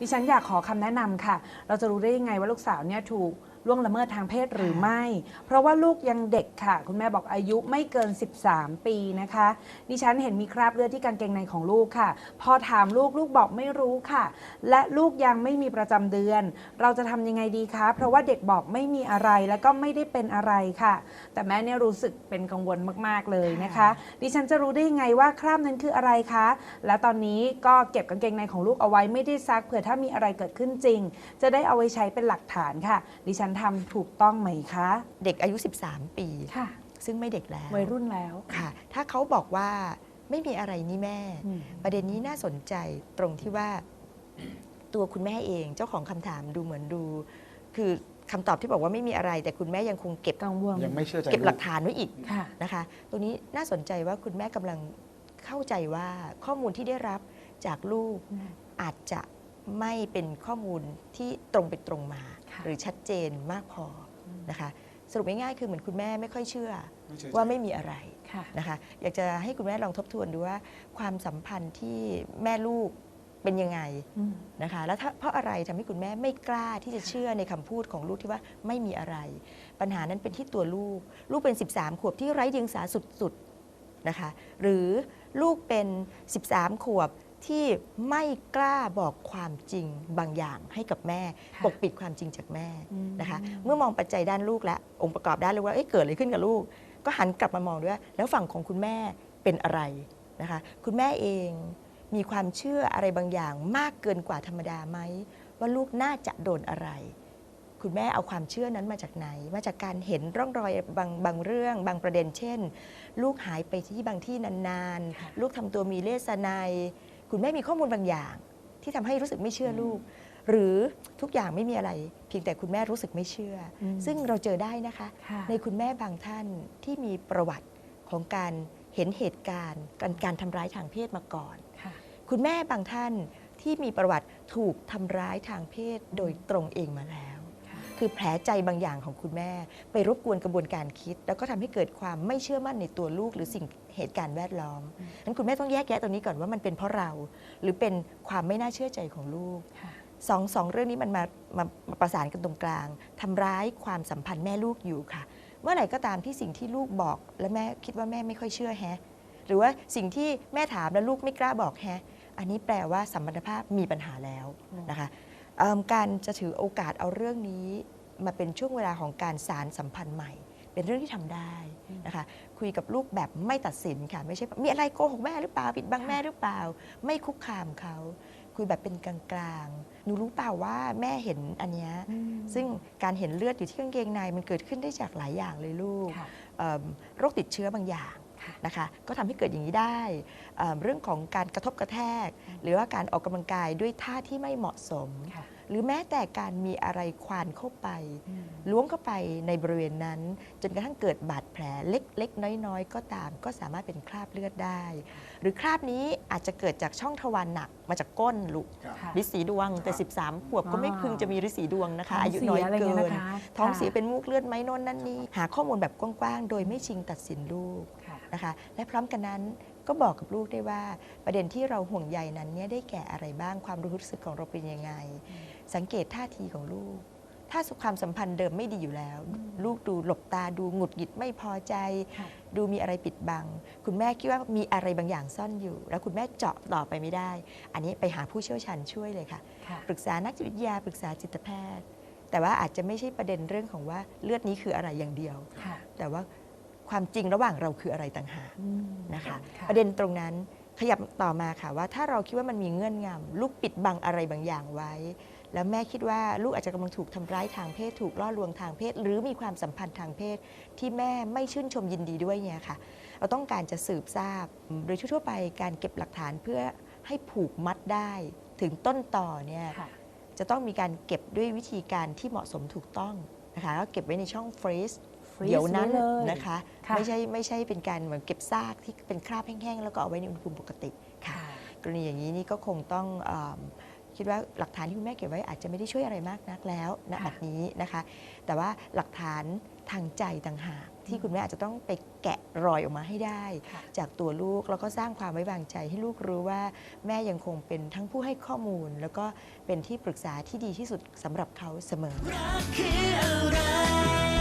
ดิฉันอยากขอคำแนะนำค่ะ เราจะรู้ได้ยังไงว่าลูกสาวเนี่ยถูก ล่วงละเมิดทางเพศหรือไม่ เพราะว่าลูกยังเด็กค่ะ คุณแม่บอกอายุไม่เกิน 13 ปีนะคะ ดิฉันเห็นมีคราบเลือดที่กางเกงในของลูกค่ะ พอถามลูกลูกบอกไม่รู้ค่ะ และลูกยังไม่มีประจำเดือน เราจะทำยังไงดีคะ เพราะว่าเด็กบอกไม่มีอะไรแล้วก็ไม่ได้เป็นอะไรค่ะ แต่แม่เนี่ยรู้สึกเป็นกังวลมากๆเลยนะคะ ดิฉันจะรู้ได้ยังไงว่าคราบนั้นคืออะไรคะ และตอนนี้ก็เก็บกางเกงในของลูกเอาไว้ไม่ได้ซักเผื่อถ้ามีอะไรเกิดขึ้นจริง จะได้เอาไว้ใช้เป็นหลักฐานค่ะ ดิฉันทำถูกต้องไหมคะ เด็กอายุ 13 ปีค่ะ ซึ่งไม่เด็กแล้ววัยรุ่นแล้วค่ะ ถ้าเขาบอกว่าไม่มีอะไรนี่แม่ อืมประเด็นนี้น่าสนใจตรงที่ว่า ตัวคุณแม่เองเจ้าของคำถามดูเหมือนดู คือคำตอบที่บอกว่าไม่มีอะไร แต่คุณแม่ยังคงเก็บกังวลยังไม่เชื่อใจเก็บหลักลูฐานไว้อีก ค่ะ นะคะ ตรงนี้น่าสนใจว่าคุณแม่กำลังเข้าใจว่าข้อมูลที่ได้รับจากลูกอืม อาจจะ ไม่เป็นข้อมูลที่ตรงไปตรงมาค่ะหรือชัดเจนมากพออนะคะ สรุปง่ายๆคือเหมือนคุณแม่ไม่ค่อยเชื่อไม่เชื่อใจว่าไม่มีอะไรค่ะนะคะอยากจะให้คุณแม่ลองทบทวนดูว่า ความสัมพันธ์ที่แม่ลูกเป็นยังไงอืมนะคะแล้วถ้าเพราะอะไรทำให้คุณแม่ไม่กล้าที่จะเชื่อในคำพูดของลูกที่ว่าไม่มีอะไร ปัญหานั้นเป็นที่ตัวลูก ลูกเป็น 13 ขวบที่ไร้เดียงสาสุดๆนะคะหรือลูกเป็น 13 ขวบ ที่ไม่กล้าบอกความจริงบางอย่างให้กับแม่ค่ะปกปิดความจริงจากแม่อืมนะคะ เมื่อมองปัจจัยด้านลูกและองค์ประกอบด้านลูกว่าเอ๊ะเกิดอะไรขึ้นกับลูก ก็หันกลับมามองด้วยว่าแล้วฝั่งของคุณแม่เป็นอะไรนะคะ คุณแม่เองมีความเชื่ออะไรบางอย่าง มากเกินกว่าธรรมดาไหมว่าลูกน่าจะโดนอะไร คุณแม่เอาความเชื่อนั้นมาจากไหน มาจากการเห็นร่องรอยบางบางเรื่อง บางประเด็น เช่น ลูกหายไปที่บางที่นานค่ะๆลูกทำตัวมีเลสไนย คุณแม่มีข้อมูลบางอย่าง ที่ทำให้รู้สึกไม่เชื่อลูก หรือทุกอย่างไม่มีอะไร เพียงแต่คุณแม่รู้สึกไม่เชื่ออมซึ่งเราเจอได้นะคะค่ะในคุณแม่บางท่านที่มีประวัติของการเห็นเหตุการณ์ การการทำร้ายทางเพศมาก่อนค่ะคุณแม่บางท่านที่มีประวัติถูกทำร้ายทางเพศโดยตรงเองมาแล้ว ค่ะคือแผลใจบางอย่างของคุณแม่ ไปรบกวนกระบวนการคิด แล้วก็ทำให้เกิดความไม่เชื่อมั่นในตัวลูกหรือสิ่งเหตุการณ์แวดล้อมนั้นคุณแม่ต้องแยกแยะตรงนี้ก่อนว่ามันเป็นเพราะเรา หรือเป็นความไม่น่าเชื่อใจของลูกค่ะสองสองเรื่องนี้มันมามามาประสานกันตรงกลางทำร้ายความสัมพันธ์แม่ลูกอยู่ค่ะ เมื่อไหร่ก็ตามที่สิ่งที่ลูกบอก และแม่คิดว่าแม่ไม่ค่อยเชื่อแฮะหรือว่าสิ่งที่แม่ถามแล้วลูกไม่กล้าบอกแฮะอันนี้แปลว่าสัมพันธภาพมีปัญหาแล้วนะคะเอิ่ม การจะถือโอกาสเอาเรื่องนี้ มาเป็นช่วงเวลาของการสารสัมพันธ์ใหม่ เป็นเรื่องที่ทำได้นะคะคุยกับลูกแบบไม่ตัดสินค่ะไม่ใช่มีอะไรโกหกแม่หรือเปล่าปิดบังแม่หรือเปล่า ไม่คุกคามเขาคุยแบบเป็นกลางๆ หนูรู้เปล่าว่าแม่เห็นอันเนี้ยอืมซึ่งการเห็นเลือดอยู่ที่กางเกงในมันเกิดขึ้นได้จากหลายอย่างเลยลูกค่ะเอิ่มโรคติดเชื้อบางอย่างค่ะ นะคะก็ทำให้เกิดอย่างนี้ได้เอิ่มเรื่องของการกระทบกระแทก หรือว่าการออกกำลังกายด้วยท่าที่ไม่เหมาะสมค่ะหรือแม้แต่การมีอะไรควานเข้าไปอืมล้วงเข้าไปในบริเวณนั้น จนกระทั่งเกิดบาดแผลเล็กๆ น้อยๆ ก็ตาม ก็สามารถเป็นคราบเลือดได้ หรือคราบนี้อาจจะเกิดจากช่องทวารหนักมาจากก้นลูกครับค่ะฤทธิ์สีดวงแต่ 13 ขวบก็ไม่อ่าพึงจะมีฤทธิ์สีดวงนะคะท้องอายุเสียน้อยอะไรเกิเงี้ยนนะคะท้องเสียค่ะเป็นมูกเลือดไหมโน่นนั่นนี่หาข้อมูลแบบกว้างๆโดยไม่ชิงตัดสินลูกค่ะ นะคะ และพร้อมกันนั้นก็บอกกับลูกได้ว่า ประเด็นที่เราห่วงใยนั้นเนี่ยได้แก่อะไรบ้างความรู้สึกของเราเป็นยังไง สังเกตท่าทีของลูก ถ้าความสัมพันธ์เดิมไม่ดีอยู่แล้ว ลูกดูหลบตาดูหงุดหงิดไม่พอใจค่ะดูมีอะไรปิดบัง คุณแม่คิดว่ามีอะไรบางอย่างซ่อนอยู่ แล้วคุณแม่เจาะต่อไปไม่ได้ อันนี้ไปหาผู้เชี่ยวชาญช่วยเลยค่ะค่ะปรึกษานักจิตวิทยาปรึกษาจิตแพทย์ แต่ว่าอาจจะไม่ใช่ประเด็นเรื่องของว่าเลือดนี้คืออะไรอย่างเดียวค่ะแต่ว่า ความจริงระหว่างเราคืออะไรต่างหากอืมนะคะค่ะประเด็นตรงนั้นขยับต่อมาค่ะว่าถ้าเราคิดว่ามันมีเงื่อนงำลูกปิดบังอะไรบางอย่างไว้ แล้วแม่คิดว่าลูกอาจจะกำลังถูกทำร้ายทางเพศถูกล่อลวงทางเพศ หรือมีความสัมพันธ์ทางเพศ ที่แม่ไม่ชื่นชมยินดีด้วยเนี่ยค่ะ เราต้องการจะสืบทราบโดยทั่วๆไปการเก็บหลักฐานเพื่อให้ผูกมัดได้ถึงต้นต่อเนี่ยค่ะจะต้องมีการเก็บด้วยวิธีการที่เหมาะสมถูกต้องนะคะก็เก็บไว้ในช่องฟรีซ freeze เดี๋ยวนั้นไว้เลยนะคะค่ะไม่ใช่ไม่ใช่เป็นการเหมือนเก็บซากที่เป็นคราบแห้งๆ แล้วก็เอาไว้ในอุณหภูมิปกติค่ะค่ะกรณีอย่างนี้นี่ก็คงต้องเอมคิดว่าหลักฐานที่คุณแม่เก็บไว้อาจจะไม่ได้ช่วยอะไรมากนักแล้วณค่ะบัดนี้นะคะ แต่ว่าหลักฐานทางใจต่างหากที่คุณแม่อาจจะต้องไปแกะรอยออกมาให้ได้ค่ะจากตัวลูกแล้วก็สร้างความไว้วางใจให้ลูกรู้ว่าแม่ยังคงเป็นทั้งผู้ให้ข้อมูล แล้วก็เป็นที่ปรึกษาที่ดีที่สุดสำหรับเขาเสมอรักคือ